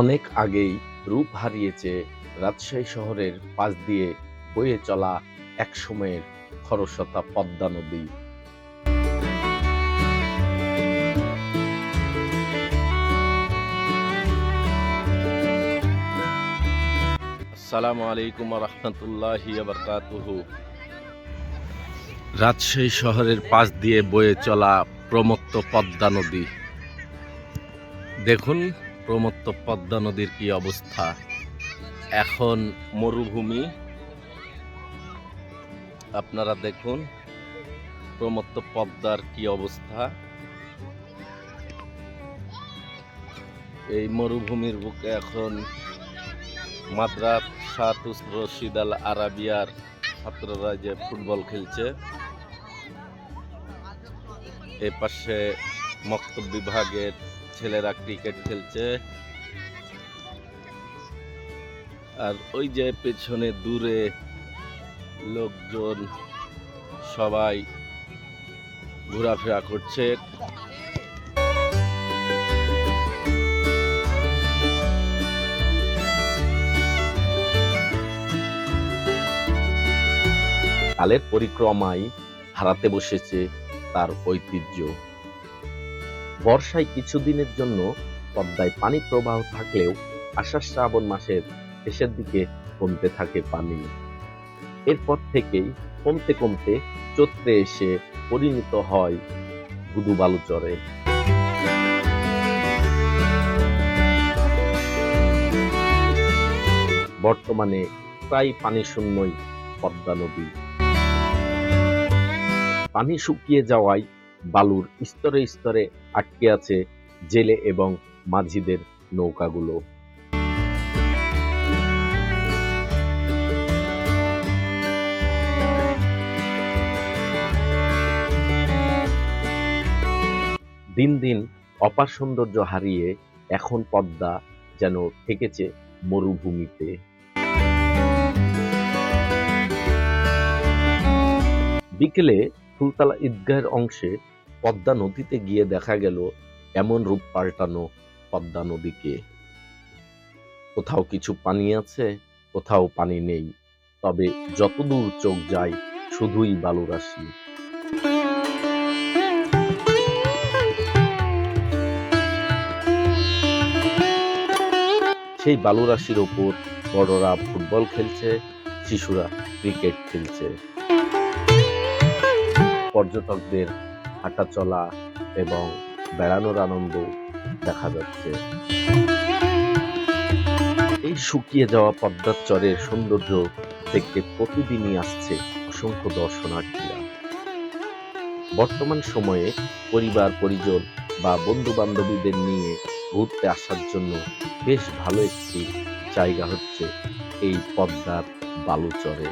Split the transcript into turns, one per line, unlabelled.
অনেক আগেই রূপ হারিয়েছে রাজশাহী শহরের পাশ দিয়ে বয়ে চলা এক সময়ের খরস্রোতা পদ্মা নদী। আসসালামু আলাইকুম রহমতুল্লাহি রাজশাহী শহরের পাশ দিয়ে বয়ে চলা প্রমত্ত পদ্মা নদী। দেখুন প্রমত্ত পদ্মা নদীর কি অবস্থা? এখন মরুভূমি। আপনারা দেখুন, প্রমত্ত পদ্মার কি অবস্থা। এই মরুভূমির বুকে এখন মাদ্রাস সাতুস রশিদ আল আরাবিয়ার ছাত্ররা যে ফুটবল খেলছে। এ পাশে মক্তব বিভাগের ছেলেরা ক্রিকেট খেলছে। আর ওই যে পেছনে দূরে লোকজন সবাই ঘোরাফেরা করছে। কালের পরিক্রমায় হারাতে বসেছে তার ঐতিহ্য। বর্ষায় কিছুদিনের জন্য পদ্মায় পানি প্রবাহ থাকলেও আষাঢ় শ্রাবণ মাসের শেষের দিকে কমতে থাকে পানি। এরপর থেকেই কমতে কমতে চৈত্রে এসে পরিণত হয় গুদু বালুচরে বর্তমানে প্রায় পানি শূন্যই পদ্মা নদী। পানি শুকিয়ে যাওয়ায় বালুর স্তরে স্তরে আটকে আছে জেলে এবং মাঝিদের নৌকাগুলো। দিন দিন অপার সৌন্দর্য হারিয়ে এখন পদ্মা যেন থেকেছে মরুভূমিতে। বিকেলে ফুলতলা ঈদগাহের অংশে পদ্মা নদীতে গিয়ে দেখা গেল এমন রূপ পাল্টানো পদ্মা নদীকে। কোথাও কিছু পানি আছে, কোথাও পানি নেই, তবে যতদূর চোখ যায় শুধুই বালুরাশি। সেই বালুরাশির ওপর বড়রা ফুটবল খেলছে, শিশুরা ক্রিকেট খেলছে। পর্যটকদের হাঁটা চলা এবং বেড়ানোর আনন্দ দেখা যাচ্ছে। এই শুকিয়ে যাওয়া পদ্মার চরের সৌন্দর্য দেখতে প্রতিদিনই আসছে অসংখ্য দর্শনার্থীরা। বর্তমান সময়ে পরিবার, পরিজন বা বন্ধু বান্ধবীদের নিয়ে ঘুরতে আসার জন্য বেশ ভালো একটি জায়গা হচ্ছে এই পদ্মার বালুচরে।